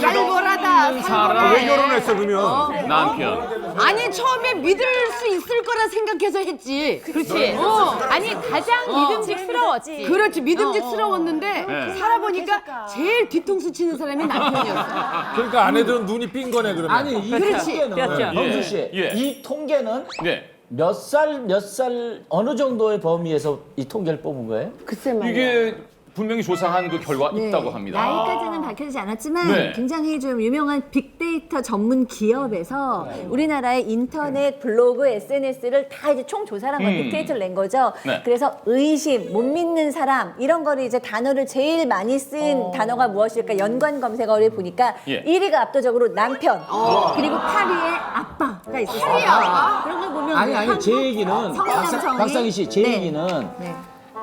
살벌하다. 살벌해. 왜 결혼했어 그러면? 남편. 아니 처음에 믿을 수 있을 거라 생각해서 했지. 그렇지. 어. 아니 가장 믿음직스러웠지. 그렇지 믿음직스러웠는데 네. 살아보니까 제일 뒤통수 치는 사람이 남편이었어. 그러니까 아내들은 눈이 삔 거네 그러면. 아니 이 그렇지. 통계는 그렇죠. 범수 씨, 예. 이 통계는 네. 몇 살 몇 살 어느 정도의 범위에서 이 통계를 뽑은 거예요? 글쎄 말이야. 이게 분명히 조사한 그 결과 있다고 합니다. 나이까지는 밝혀지지 않았지만 네. 굉장히 좀 유명한 빅데이터 전문 기업에서 우리나라의 인터넷, 블로그, SNS를 다 이제 총 조사한 거 음. 빅데이터를 낸 거죠. 네. 그래서 의심, 못 믿는 사람 이런 거를 이제 단어를 제일 많이 쓴 단어가 무엇일까 연관 검색어를 보니까 예. 1위가 압도적으로 남편 그리고 8위에 아빠가 있었어요. 그런 걸 보면 아니 우리 아니 한국 제 얘기는 성인 박사, 남성이- 박상희 씨, 제 네. 얘기는 네.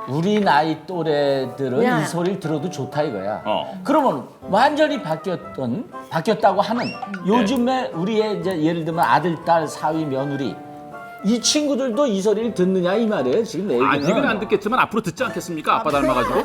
우리 나이 또래들은 야. 이 소리를 들어도 좋다 이거야. 어. 그러면 완전히 바뀌었던 바뀌었다고 하는 요즘에 우리의 이제 예를 들면 아들, 딸, 사위, 며느리 이 친구들도 이 소리를 듣느냐 이 말이에요. 지금 내 얘기는. 아직은 안 듣겠지만 앞으로 듣지 않겠습니까? 아빠 닮아가지고.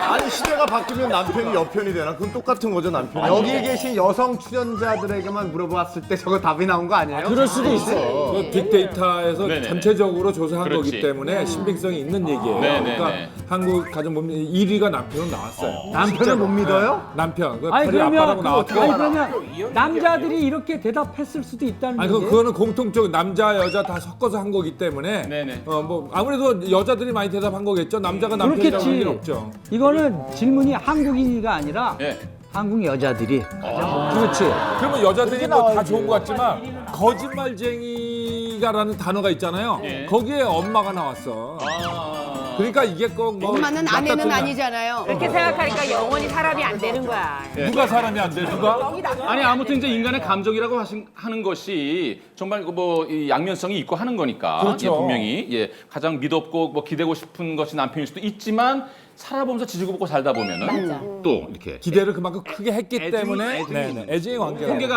아니 시대가 바뀌면 남편이 여편이 되나? 그건 똑같은 거죠 남편이. 여기 계신 여성 출연자들에게만 물어봤을 때 저거 답이 나온 거 아니에요? 그럴 수도 있어. 그 빅데이터에서 네네네. 전체적으로 조사한 그렇지. 거기 때문에 신빙성이 있는 얘기예요. 네네네. 그러니까 한국 가정 못 믿는 1위가 남편은 나왔어요. 남편을 못 믿어요? 남편. 그 아니 그러면 아빠라고 그, 나왔고. 아니 그러면 남자들이 이렇게 대답했을 수도 있다는 아니 그, 거지. 그거는 공통적 남자 여자 다 섞어서 한 거기 때문에 네네. 어뭐 아무래도 여자들이 많이 대답한 거겠죠 남자가 남편이라고 그렇겠지. 할일 없죠 이거는 질문이 한국인이가 아니라 예. 한국 여자들이 그렇지. 그러면 여자들이 뭐 다 좋은 것 같지만 거짓말쟁이가라는 단어가 있잖아요 예. 거기에 엄마가 나왔어 아. 그러니까 이게 꼭뭐 엄마는 아내는 아니잖아요. 그렇게 생각하니까 영원히 사람이 안 되는 거야. 누가 사람이 안 돼? 누가? 아니 아무튼 이제 인간의 감정이라고 하신, 하는 것이 정말 그뭐이 양면성이 있고 하는 거니까. 그렇죠. 예, 분명히. 예 가장 믿었고 뭐 기대고 싶은 것이 남편일 수도 있지만 살아보면서 지지고 볶고 살다 보면은 또 이렇게 기대를 그만큼 크게 했기 때문에 애증이 네 네, 애증의 관계가